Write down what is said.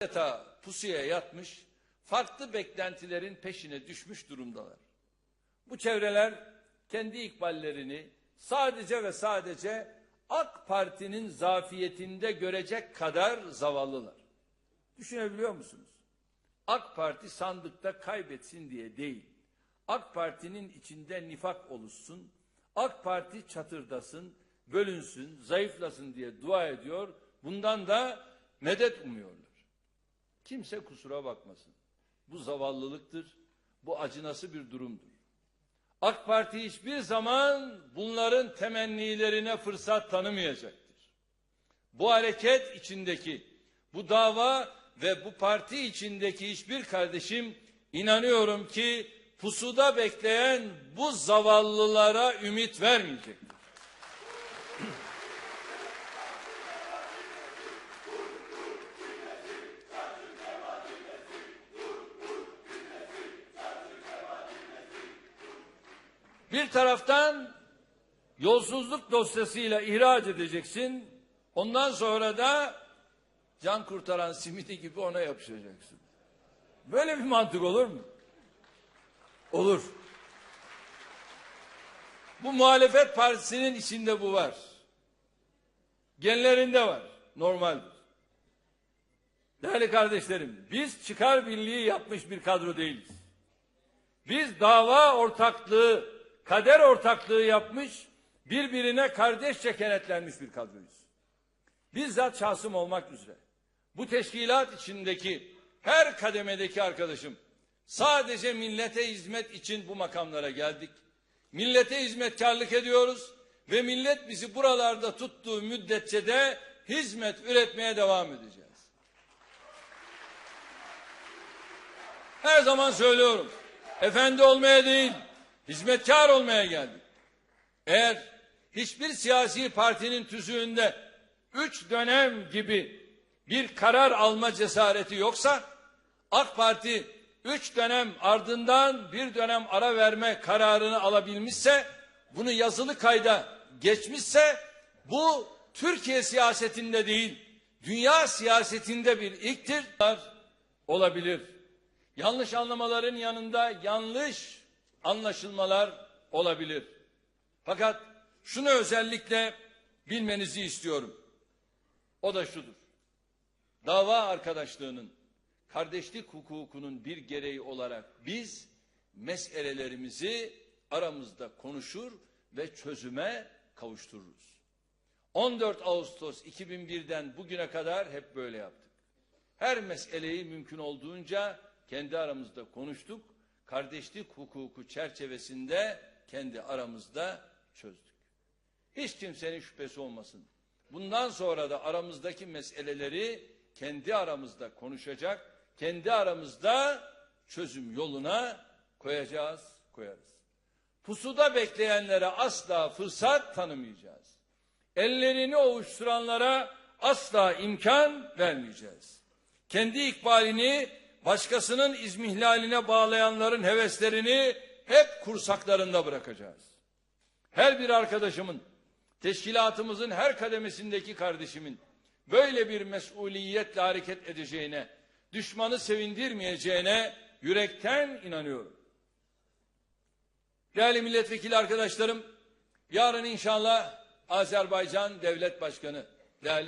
adeta pusuya yatmış, farklı beklentilerin peşine düşmüş durumdalar. Bu çevreler kendi ikballerini sadece ve sadece AK Parti'nin zafiyetinde görecek kadar zavallılar. Düşünebiliyor musunuz? AK Parti sandıkta kaybetsin diye değil. AK Parti'nin içinde nifak oluşsun. AK Parti çatırdasın, bölünsün, zayıflasın diye dua ediyor. Bundan da medet umuyorlar. Kimse kusura bakmasın. Bu zavallılıktır. Bu acınası bir durumdur. AK Parti hiçbir zaman bunların temennilerine fırsat tanımayacaktır. Bu hareket içindeki, bu dava ve bu parti içindeki hiçbir kardeşim inanıyorum ki pusuda bekleyen bu zavallılara ümit vermeyecektir. Bir taraftan yolsuzluk dosyasıyla ihraç edeceksin. Ondan sonra da can kurtaran simidi gibi ona yapışacaksın. Böyle bir mantık olur mu? Olur. Bu muhalefet partisinin içinde bu var. Genlerinde var. Normaldir. Değerli kardeşlerim, biz çıkar birliği yapmış bir kadro değiliz. Biz dava ortaklığı, kader ortaklığı yapmış, birbirine kardeşçe kenetlenmiş bir kadroyuz. Bizzat şahsım olmak üzere. Bu teşkilat içindeki her kademedeki arkadaşım sadece millete hizmet için bu makamlara geldik. Millete hizmetkarlık ediyoruz ve millet bizi buralarda tuttuğu müddetçe de hizmet üretmeye devam edeceğiz. Her zaman söylüyorum. Efendi olmaya değil, hizmetkar olmaya geldik. Eğer hiçbir siyasi partinin tüzüğünde üç dönem gibi bir karar alma cesareti yoksa AK Parti üç dönem ardından bir dönem ara verme kararını alabilmişse bunu yazılı kayda geçmişse bu Türkiye siyasetinde değil dünya siyasetinde bir ilktir olabilir. Yanlış anlamaların yanında yanlış anlaşılmalar olabilir. Fakat şunu özellikle bilmenizi istiyorum. O da şudur. Dava arkadaşlığının, kardeşlik hukukunun bir gereği olarak biz meselelerimizi aramızda konuşur ve çözüme kavuştururuz. 14 Ağustos 2001'den bugüne kadar hep böyle yaptık. Her meseleyi mümkün olduğunca kendi aramızda konuştuk. Kardeşlik hukuku çerçevesinde kendi aramızda çözdük. Hiç kimsenin şüphesi olmasın. Bundan sonra da aramızdaki meseleleri kendi aramızda konuşacak, kendi aramızda çözüm yoluna koyacağız, koyarız. Pusuda bekleyenlere asla fırsat tanımayacağız. Ellerini ovuşturanlara asla imkan vermeyeceğiz. Kendi ikbalini başkasının izmihlaline bağlayanların heveslerini hep kursaklarında bırakacağız. Her bir arkadaşımın, teşkilatımızın her kademesindeki kardeşimin böyle bir mesuliyetle hareket edeceğine, düşmanı sevindirmeyeceğine yürekten inanıyorum. Değerli milletvekili arkadaşlarım, yarın inşallah Azerbaycan Devlet Başkanı, değerli